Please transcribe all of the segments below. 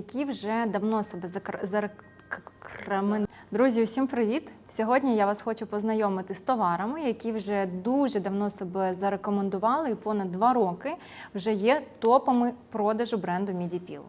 які вже давно себе закр... зарекламували. Друзі, усім привіт! Сьогодні я вас хочу познайомити з товарами, які вже дуже давно себе зарекомендували і понад два роки вже є топами продажу бренду MIDIPIL.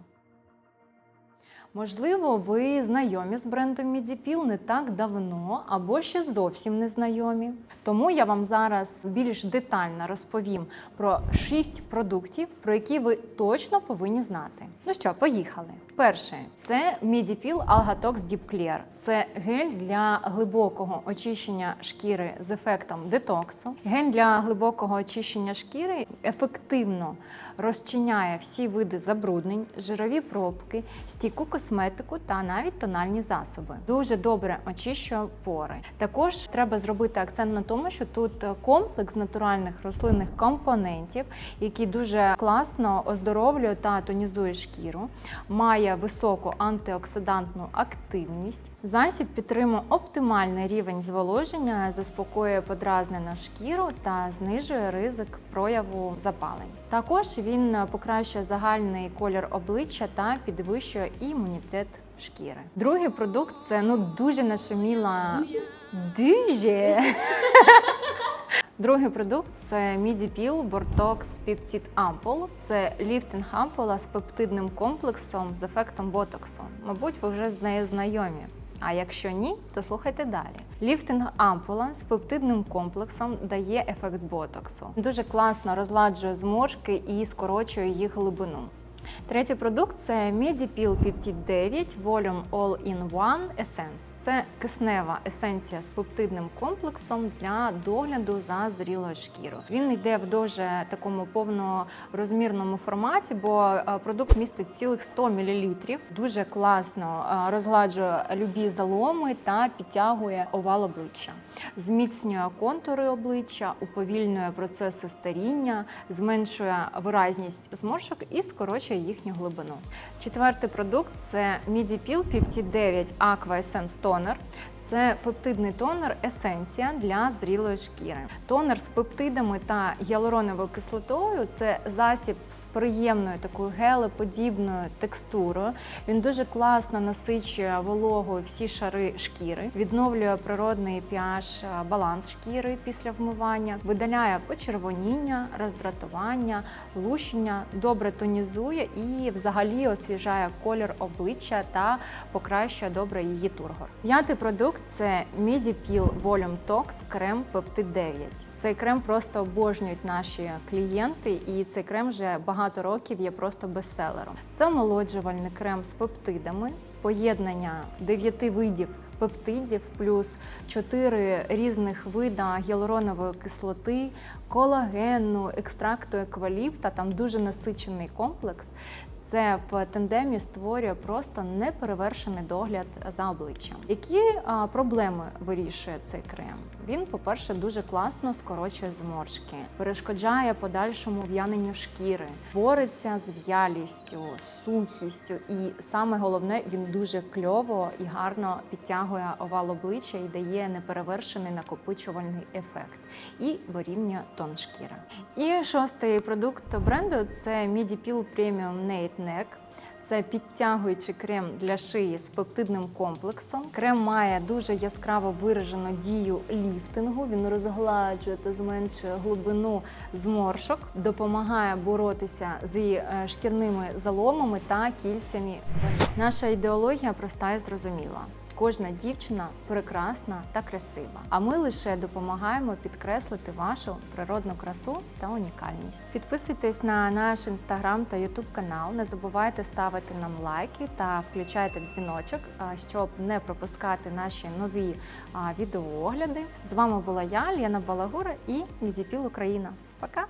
Можливо, ви знайомі з брендом Мідіпіл не так давно або ще зовсім не знайомі. Тому я вам зараз більш детально розповім про шість продуктів, про які ви точно повинні знати. Ну що, поїхали. Перше це MIDIPIL Algatox Deep Clear. Це гель для глибокого очищення шкіри з ефектом детоксу. Гель для глибокого очищення шкіри ефективно розчиняє всі види забруднень, жирові пробки, стійку косметику та навіть тональні засоби. Дуже добре очищує пори. Також треба зробити акцент на тому, що тут комплекс натуральних рослинних компонентів, який дуже класно оздоровлює та тонізує шкіру, має високу антиоксидантну активність. Засіб підтримує оптимальний рівень зволоження, заспокоює подразнену шкіру та знижує ризик прояву запалень. Також він покращує загальний колір обличчя та підвищує імунітет шкіри. Другий продукт це ну дуже нашуміла. Дуже. Другий продукт це MIDIPIL Bortox Peptide Ampoule. Це ліфтинг ампула з пептидним комплексом з ефектом ботоксу. Мабуть, ви вже з нею знайомі. А якщо ні, то слухайте далі. Ліфтинг ампула з пептидним комплексом дає ефект ботоксу. Дуже класно розладжує зморшки і скорочує їх глибину. Третій продукт це MediPil Peptide 9 Volume All-in-One Essence. Це киснева есенція з пептидним комплексом для догляду за зрілою шкірою. Він йде в дуже такому повнорозмірному форматі, бо е, продукт містить цілих 100 мл. Дуже класно е, розгладжує любі заломи та підтягує овал обличчя, зміцнює контури обличчя, уповільнює процеси старіння, зменшує виразність зморшок і скорочує їхню глибину. Четвертий продукт це MIDIPIL Peptide 9 Aqua Essence Toner. Це пептидний тонер есенція для зрілої шкіри. Тонер з пептидами та гіалуроновою кислотою це засіб з приємною такою гелеподібною текстурою. Він дуже класно насичує вологою всі шари шкіри, відновлює природний pH баланс шкіри після вмивання, видаляє почервоніння, роздратування, лущення, добре тонізує і взагалі освіжає колір обличчя та покращує добре її тургор. П'ятий продукт це MIDIPIL Volume Tox крем Peptide 9. Цей крем просто обожнюють наші клієнти, і цей крем вже багато років є просто бестселером. Це омолоджувальний крем з пептидами, поєднання дев'яти видів. Пептидів плюс 4 різних вида гіалуронової кислоти, колагену, екстракту екваліпта, там дуже насичений комплекс. Це в тандемі створює просто неперевершений догляд за обличчям. Які а, проблеми вирішує цей крем? Він, по-перше, дуже класно скорочує зморшки, перешкоджає подальшому в'яненню шкіри, бореться з в'ялістю, сухістю, і саме головне, він дуже кльово і гарно підтягує овал обличчя і дає неперевершений накопичувальний ефект і вирівнює тон шкіри. І шостий продукт бренду це MIDIPIL Premium Nail Neck. Це підтягуючий крем для шиї з пептидним комплексом. Крем має дуже яскраво виражену дію ліфтингу. Він розгладжує та зменшує глибину зморшок, допомагає боротися з е, шкірними заломами та кільцями. Наша ідеологія проста і зрозуміла. Кожна дівчина прекрасна та красива. А ми лише допомагаємо підкреслити вашу природну красу та унікальність. Підписуйтесь на наш інстаграм та ютуб канал. Не забувайте ставити нам лайки та включайте дзвіночок, щоб не пропускати наші нові відеоогляди. З вами була я, Ліна Балагура і Візіпіл Україна. Пока!